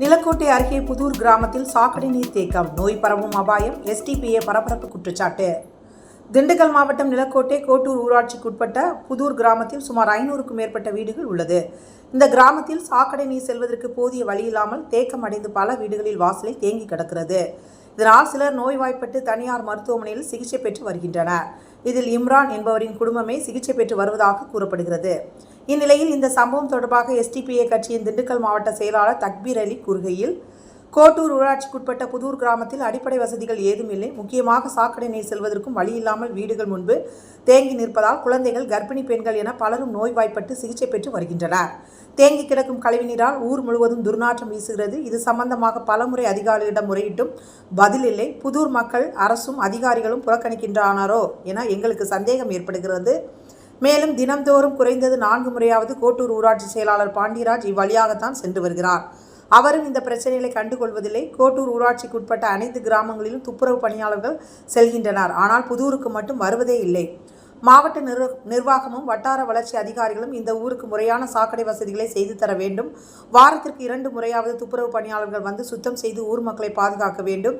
நிலக்கோட்டை அருகே புதூர் கிராமத்தில் சாக்கடை நீர் தேக்கம் நோய் பரவும் அபாயம் எஸ்டிபிஏ பரபரப்பு குற்றச்சாட்டு. திண்டுக்கல் மாவட்டம் நிலக்கோட்டை கோட்டூர் ஊராட்சிக்குட்பட்ட புதூர் கிராமத்தில் சுமார் ஐநூறுக்கும் மேற்பட்ட வீடுகள் உள்ளது. இந்த கிராமத்தில் சாக்கடை நீர் செல்வதற்கு போதிய வழி இல்லாமல் தேக்கம் அடைந்து பல வீடுகளில் வாசலை தேங்கி கிடக்கிறது. இதனால் சிலர் நோய்வாய்ப்பட்டு தனியார் மருத்துவமனையில் சிகிச்சை பெற்று வருகின்றனர். இதில் இம்ரான் என்பவரின் குடும்பமே சிகிச்சை பெற்று வருவதாக கூறப்படுகிறது. இந்நிலையில் இந்த சம்பவம் தொடர்பாக எஸ்டிபிஐ கட்சியின் திண்டுக்கல் மாவட்ட செயலாளர் தக்பீர் அலி கூறுகையில் கோட்டூர் ஊராட்சிக்குட்பட்ட புதூர் கிராமத்தில் அடிப்படை வசதிகள் ஏதுமில்லை. முக்கியமாக சாக்கடை நீர் செல்வதற்கும் வழி இல்லாமல் வீடுகள் முன்பு தேங்கி நிற்பதால் குழந்தைகள் கர்ப்பிணி பெண்கள் என பலரும் நோய்வாய்ப்பட்டு சிகிச்சை பெற்று வருகின்றனர். தேங்கி கிடக்கும் கழிவுநீரால் ஊர் முழுவதும் துர்நாற்றம் வீசுகிறது. இது சம்பந்தமாக பலமுறை அதிகாரிகளிடம் முறையிட்டும் பதில் இல்லை. புதூர் மக்கள் அரசும் அதிகாரிகளும் புறக்கணிக்கின்றனாரோ என எங்களுக்கு சந்தேகம் ஏற்படுகிறது. மேலும் தினம்தோறும் குறைந்தது நான்கு முறையாவது கோட்டூர் ஊராட்சி செயலாளர் பாண்டியராஜ் இவ்வழியாகத்தான் சென்று வருகிறார். அவரும் இந்த பிரச்சனைகளை கண்டுகொள்வதில்லை. கோட்டூர் ஊராட்சிக்குட்பட்ட அனைத்து கிராமங்களிலும் துப்புரவு பணியாளர்கள் செல்கின்றனர். ஆனால் புதூருக்கு மட்டும் வருவதே இல்லை. மாவட்ட நிர் நிர்வாகமும் வட்டார வளர்ச்சி அதிகாரிகளும் இந்த ஊருக்கு முறையான சாக்கடை வசதிகளை செய்து தர வேண்டும். வாரத்திற்கு இரண்டு முறையாவது துப்புரவு பணியாளர்கள் வந்து சுத்தம் செய்து ஊர் மக்களை பாதுகாக்க வேண்டும்.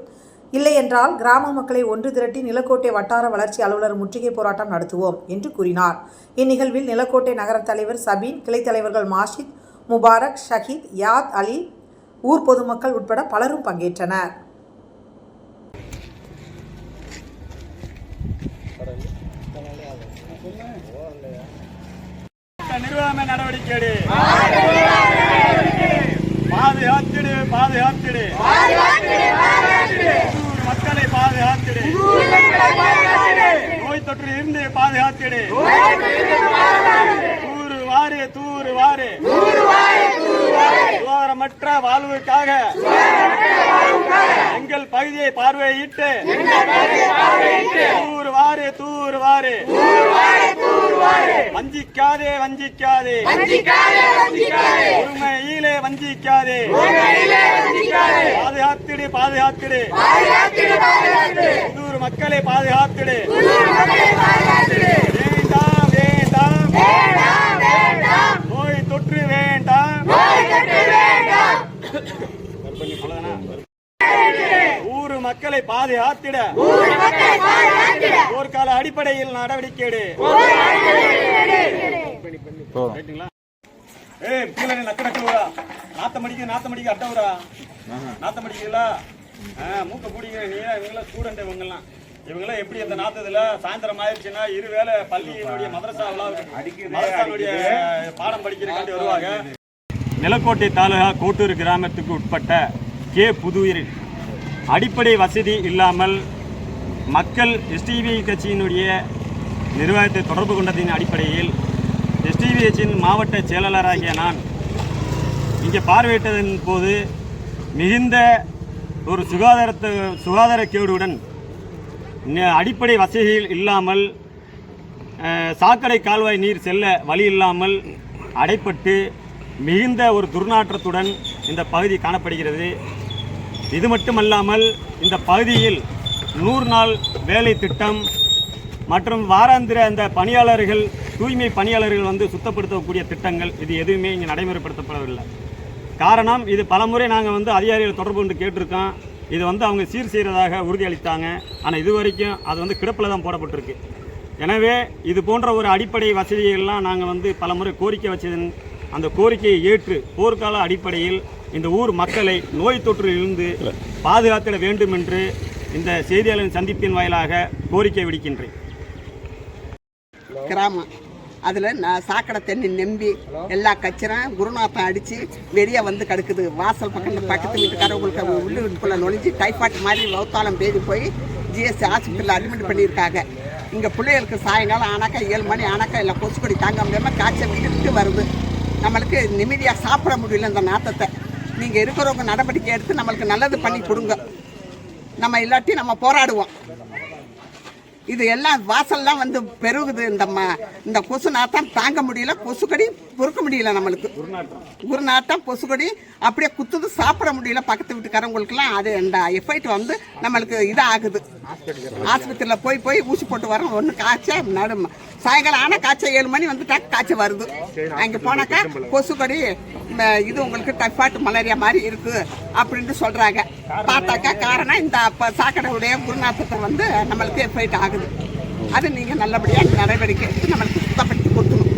இல்லையென்றால் கிராம மக்களை ஒன்று திரட்டி நிலக்கோட்டை வட்டார வளர்ச்சி அலுவலர் முற்றுகை போராட்டம் நடத்துவோம் என்று கூறினார். இந்நிகழ்வில் நிலக்கோட்டை நகர தலைவர் சபீன் கிளைத் தலைவர்கள் மாஷித் முபாரக் ஷஹீத் யாத் அலி ஊர் பொதுமக்கள் உட்பட பலரும் பங்கேற்றனர். நிர்வாக நடவடிக்கை பாதுகாத்து பாதுகாத்திடு உள்ளூர் மக்களை பாதுகாத்திடு நோய் தொற்றில் இருந்து பாதுகாத்திடு தூரு வாரு சுகாதாரமற்ற வாழ்வுக்காக. எங்கள் பகுதியை பார்வையிட்டு. தூர் வாரு வஞ்சிக்காதே வஞ்சிக்காதே. உண்மையிலே வஞ்சிக்காதே. பாதுகாத்திடு பாதுகாத்திடு புதூர் மக்களை பாதுகாத்திடு வேண்டாம் வேண்டாம் நோய் தொற்று வேண்டாம் அவ்வளவுதானா? ஊரு மக்களை பாதுகாத்திட போர்க்கால அடிப்படையில் நடவடிக்கை எடு? ஏய், கீழே நக்கு நக்கு விடா. நாத்தம் அடிக்குது, நாத்தம் அடிக்குது, அட்டை விடா. நாத்தம் மூக்க பிடிக்கிற நீ இவங்கெல்லாம் ஸ்டூடெண்ட் இவங்கெல்லாம். இவங்கெல்லாம் எப்படி அந்த நாத்தத்துல சாயந்தரம் ஆயிடுச்சுன்னா இருவேளை பள்ளியினுடைய மதரசாவுடைய பாடம் படிக்கிறதுக்காண்டி வருவாங்க. நிலக்கோட்டை தாலுகா கோட்டூர் கிராமத்துக்கு உட்பட்ட கே புதூரில் அடிப்படை வசதி இல்லாமல் மக்கள் எஸ்டிபி கட்சியினுடைய நிர்வாகத்தை தொடர்பு கொண்டதின் அடிப்படையில் எஸ்டிபி கட்சியின் மாவட்ட செயலாளராகிய நான் இங்கே பார்வையிட்டதன் போது மிகுந்த ஒரு சுகாதாரத்தை சுகாதார கேடுடன் அடிப்படை வசதிகள் இல்லாமல் சாக்கடை கால்வாய் நீர் செல்ல வழி இல்லாமல் அடைப்பட்டு மிகுந்த ஒரு துர்நாற்றத்துடன் இந்த பகுதி காணப்படுகிறது. இது மட்டுமல்லாமல் இந்த பகுதியில் நூறு நாள் வேலை திட்டம் மற்றும் வாராந்திர அந்த பணியாளர்கள் தூய்மை பணியாளர்கள் வந்து சுத்தப்படுத்தக்கூடிய திட்டங்கள் இது எதுவுமே இங்கே நடைமுறைப்படுத்தப்படவில்லை. காரணம் இது பலமுறை நாங்கள் வந்து அதிகாரிகள் தொடர்பு கொண்டு கேட்டிருக்கோம். இது வந்து அவங்க சீர் செய்கிறதாக உறுதியளித்தாங்க. ஆனால் இது வரைக்கும் அது வந்து கிடப்பில் தான் போடப்பட்டிருக்கு. எனவே இது போன்ற ஒரு அடிப்படை வசதிகள்லாம் நாங்கள் வந்து பலமுறை கோரிக்கை வச்சதன் அந்த கோரிக்கையை ஏற்று போர்க்கால அடிப்படையில் இந்த ஊர் மக்களை நோய் தொற்றிலிருந்து பாதுகாத்திட வேண்டும் என்று இந்த செய்தியாளரின் சந்திப்பின் வாயிலாக கோரிக்கை விடுக்கின்றேன். கிராமம். அதில் நான் சாக்கடை தண்ணி நம்பி எல்லா கச்சரும் குருநாத்தம் அடித்து வெளியே வந்து கிடக்குது. வாசல் பக்கத்தில் பக்கத்து வீட்டுக்காரவங்களுக்கு உள்ள வீட்டுக்குள்ளே நுழைஞ்சு டைஃபாய்ட் மாதிரி வௌத்தாலம் பேதி போய் ஜிஎஸ்சி ஹாஸ்பிட்டலில் அட்மிட் பண்ணியிருக்காங்க. இங்கே பிள்ளைகளுக்கு சாயங்காலம் ஆனாக்கா ஏழு மணி ஆனாக்கா எல்லாம் கொசுக்கொடி தாங்க முடியாமல் காய்ச்சல் விட்டு விட்டு வருது. நம்மளுக்கு நிம்மதியாக சாப்பிட முடியல இந்த நாத்தத்தை. நீங்கள் இருக்கிறவங்க நடவடிக்கை எடுத்து நம்மளுக்கு நல்லது பண்ணி கொடுங்க. நம்ம இல்லாட்டி நம்ம போராடுவோம். இது எல்லாம் வாசல்லாம் வந்து பெருகுது. இந்த ம இந்த கொசு தான் தாங்க முடியல. கொசுக்கடி பொறுக்க முடியல நம்மளுக்கு. குருநாட்டம் கொசுக்கடி அப்படியே குத்துது சாப்பிட முடியல பக்கத்து வீட்டுக்காரவங்களுக்குலாம் அது அந்த எஃபெக்ட் வந்து நம்மளுக்கு இதாகுது. ஆஸ்பத்திரியில் போய் போய் ஊசி போட்டு வரோம் ஒன்று காய்ச்ச நடு சாயங்காலம் ஆனால் காய்ச்சல் ஏழு மணி வந்துட்டா காய்ச்சல் வருது. அங்கே போனாக்கா கொசுக்கடி இந்த இது உங்களுக்கு டைஃபாய்டு மலேரியா மாதிரி இருக்கு அப்படின்ட்டு சொல்கிறாங்க பார்த்தாக்கா காரணம் இந்த சாக்கடையுடைய குருநாத்தத்தை வந்து நம்மளுக்கு எஃபெக்ட் ஆகுது. அது நீங்கள் நல்லபடியாக நடவடிக்கை எடுத்து நம்மளுக்கு சுத்தப்படுத்தி கொடுத்து